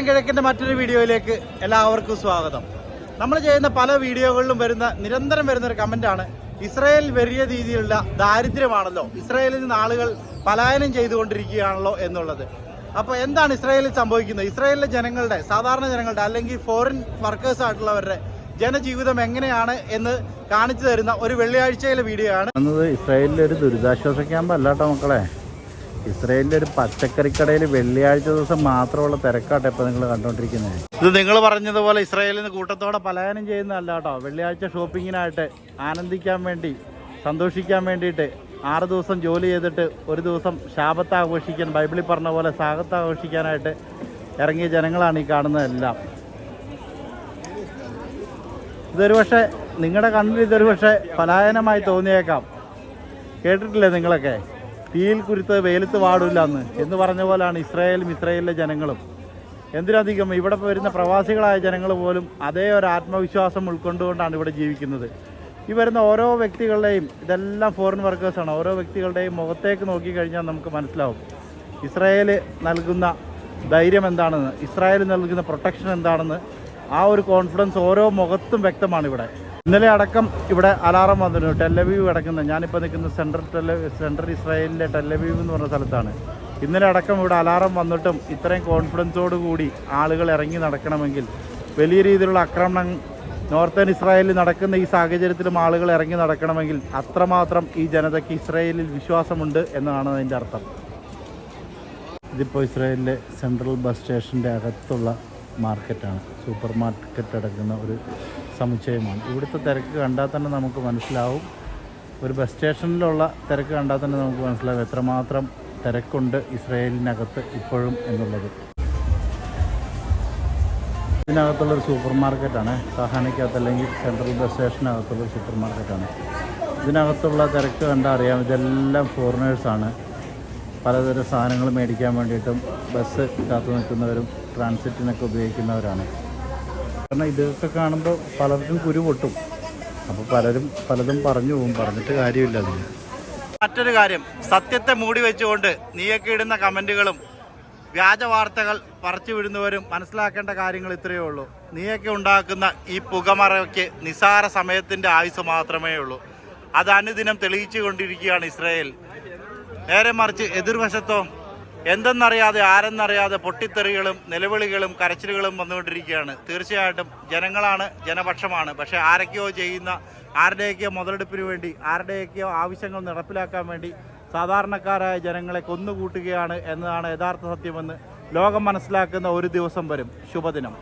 നമസ്കാരം കിഴക്കിന്റെ മറ്റൊരു വീഡിയോയിലേക്ക് എല്ലാവർക്കും സ്വാഗതം. നമ്മൾ ചെയ്യുന്ന പല വീഡിയോകളിലും വരുന്ന നിരന്തരം വരുന്ന ഒരു കമന്റാണ് ഇസ്രായേൽ വലിയ രീതിയിലുള്ള ദാരിദ്ര്യമാണല്ലോ ഇസ്രായേലിൽ നിന്ന് ആളുകൾ പലായനം ചെയ്തുകൊണ്ടിരിക്കുകയാണല്ലോ എന്നുള്ളത്. അപ്പോൾ എന്താണ് ഇസ്രായേലിൽ സംഭവിക്കുന്നത്? ഇസ്രായേലിലെ ജനങ്ങളുടെ സാധാരണ ജനങ്ങളുടെ അല്ലെങ്കിൽ ഫോറിൻ വർക്കേഴ്സ് ആയിട്ടുള്ളവരുടെ ജനജീവിതം എങ്ങനെയാണ് എന്ന് കാണിച്ചു തരുന്ന ഒരു വെള്ളിയാഴ്ചയിലെ വീഡിയോ ആണ്. ഇസ്രായേലിലെ ഒരു ദുരിതാശ്വാസ ക്യാമ്പ് അല്ലാട്ടോ മക്കളെ. ഇസ്രായേലിലെ ഒരു പച്ചക്കറിക്കടയിൽ വെള്ളിയാഴ്ച ദിവസം മാത്രമുള്ള തിരക്കാട്ടെ ഇപ്പം നിങ്ങൾ കണ്ടുകൊണ്ടിരിക്കുന്നത് ഇത് നിങ്ങൾ പറഞ്ഞതുപോലെ ഇസ്രായേലിൽ നിന്ന് കൂട്ടത്തോടെ പലായനം ചെയ്യുന്നതല്ല കേട്ടോ. വെള്ളിയാഴ്ച ഷോപ്പിങ്ങിനായിട്ട് ആനന്ദിക്കാൻ വേണ്ടി സന്തോഷിക്കാൻ വേണ്ടിയിട്ട് ആറ് ദിവസം ജോലി ചെയ്തിട്ട് ഒരു ദിവസം ശാപത്ത് ആഘോഷിക്കാൻ ബൈബിളിൽ പറഞ്ഞ പോലെ സാഗത്ത് ആഘോഷിക്കാനായിട്ട് ഇറങ്ങിയ ജനങ്ങളാണ് ഈ കാണുന്നതെല്ലാം. ഇതൊരു പക്ഷേ നിങ്ങളുടെ കണ്ണിൽ ഇതൊരു പക്ഷേ പലായനമായി തോന്നിയേക്കാം. കേട്ടിട്ടില്ലേ നിങ്ങളൊക്കെ? തീയിൽ കുരുത്ത് വെയിലത്ത് വാടില്ല എന്ന് എന്ന് പറഞ്ഞ പോലാണ് ഇസ്രായേലും ഇസ്രായേലിലെ ജനങ്ങളും. എന്തിനധികം ഇവിടെ വരുന്ന പ്രവാസികളായ ജനങ്ങൾ പോലും അതേ ഒരു ആത്മവിശ്വാസം ഉൾക്കൊണ്ടുകൊണ്ടാണ് ഇവിടെ ജീവിക്കുന്നത്. ഈ വരുന്ന ഓരോ വ്യക്തികളുടെയും ഇതെല്ലാം ഫോറിൻ വർക്കേഴ്സാണ് ഓരോ വ്യക്തികളുടെയും മുഖത്തേക്ക് നോക്കിക്കഴിഞ്ഞാൽ നമുക്ക് മനസ്സിലാവും. ഇസ്രായേൽ നൽകുന്ന ധൈര്യം എന്താണെന്ന് ഇസ്രായേൽ നൽകുന്ന പ്രൊട്ടക്ഷൻ എന്താണെന്ന് ആ ഒരു കോൺഫിഡൻസ് ഓരോ മുഖത്തും വ്യക്തമാണ് ഇവിടെ. ഇന്നലെ അടക്കം ഇവിടെ അലാറം വന്നിരുന്നു. ടെല്ലവീവ് കിടക്കുന്ന ഞാനിപ്പോൾ നിൽക്കുന്ന സെൻട്രൽ ടെല്ല സെൻട്രൽ ഇസ്രായേലിലെ ടെല്ലവീവ് എന്ന് പറഞ്ഞ സ്ഥലത്താണ്. ഇന്നലെ അടക്കം ഇവിടെ അലാറം വന്നിട്ടും ഇത്രയും കോൺഫിഡൻസോട് കൂടി ആളുകൾ ഇറങ്ങി നടക്കണമെങ്കിൽ വലിയ രീതിയിലുള്ള ആക്രമണം നോർത്തേൺ ഇസ്രായേലിൽ നടക്കുന്ന ഈ സാഹചര്യത്തിലും ആളുകൾ ഇറങ്ങി നടക്കണമെങ്കിൽ അത്രമാത്രം ഈ ജനതയ്ക്ക് ഇസ്രായേലിൽ വിശ്വാസമുണ്ട് എന്നാണ് അതിന്റെ അർത്ഥം. ഇതിപ്പോൾ ഇസ്രായേലിലെ സെൻട്രൽ ബസ് സ്റ്റേഷന്റെ അകത്തുള്ള മാർക്കറ്റാണ്. സൂപ്പർ മാർക്കറ്റ് അടക്കുന്ന ഒരു സമുച്ചയമാണ്. ഇവിടുത്തെ തിരക്ക് കണ്ടാൽ തന്നെ നമുക്ക് മനസ്സിലാവും. ഒരു ബസ് സ്റ്റേഷനിലുള്ള തിരക്ക് കണ്ടാൽ തന്നെ നമുക്ക് മനസ്സിലാവും എത്രമാത്രം തിരക്കുണ്ട് ഇസ്രയേലിനകത്ത് ഇപ്പോഴും എന്നുള്ളത്. ഇതിനകത്തുള്ളൊരു സൂപ്പർ മാർക്കറ്റാണ് സഹാനയ്ക്കകത്ത് അല്ലെങ്കിൽ സെൻട്രൽ ബസ് സ്റ്റേഷനകത്തുള്ള സൂപ്പർ മാർക്കറ്റാണ് ഇതിനകത്തുള്ള തിരക്ക് കണ്ടാൽ അറിയാം ഇതെല്ലാം ഫോറിനേഴ്സാണ് പലതരം സാധനങ്ങൾ മേടിക്കാൻ വേണ്ടിയിട്ടും ബസ് കാത്തു നിൽക്കുന്നവരും ട്രാൻസിറ്റിനൊക്കെ ഉപയോഗിക്കുന്നവരാണ്. കാരണം ഇതൊക്കെ കാണുമ്പോൾ പലർക്കും കുരു പൊട്ടും. അപ്പോൾ പലരും പലതും പറഞ്ഞു പോകും. പറഞ്ഞിട്ട് കാര്യമില്ല അതിന്. മറ്റൊരു കാര്യം. സത്യത്തെ മൂടി വെച്ചുകൊണ്ട് നീയൊക്കെ ഇടുന്ന കമന്റുകളും വ്യാജ വാർത്തകൾ പറിച്ചു വിടുന്നവരും മനസ്സിലാക്കേണ്ട കാര്യങ്ങൾ ഇത്രയേ ഉള്ളൂ. നീയൊക്കെ ഉണ്ടാക്കുന്ന ഈ പുകമറയ്ക്ക് നിസാര സമയത്തിന്റെ ആയുസ് മാത്രമേ ഉള്ളൂ. അത് അനുദിനം തെളിയിച്ചു കൊണ്ടിരിക്കുകയാണ് ഇസ്രായേൽ. നേരെ മറിച്ച് എതിർവശത്തോ എന്തെന്നറിയാതെ ആരെന്നറിയാതെ പൊട്ടിത്തെറികളും നിലവിളികളും കരച്ചിലുകളും വന്നുകൊണ്ടിരിക്കുകയാണ്. തീർച്ചയായിട്ടും ജനങ്ങളാണ് ജനപക്ഷമാണ്. പക്ഷേ ആരൊക്കെയോ ചെയ്യുന്ന ആരുടെയൊക്കെയോ മുതലെടുപ്പിന് വേണ്ടി ആരുടെയൊക്കെയോ ആവശ്യങ്ങൾ നടപ്പിലാക്കാൻ വേണ്ടി സാധാരണക്കാരായ ജനങ്ങളെ കൊന്നുകൂട്ടുകയാണ് എന്നതാണ് യഥാർത്ഥ സത്യമെന്ന് ലോകം മനസ്സിലാക്കുന്ന ഒരു ദിവസം വരും. ശുഭദിനം.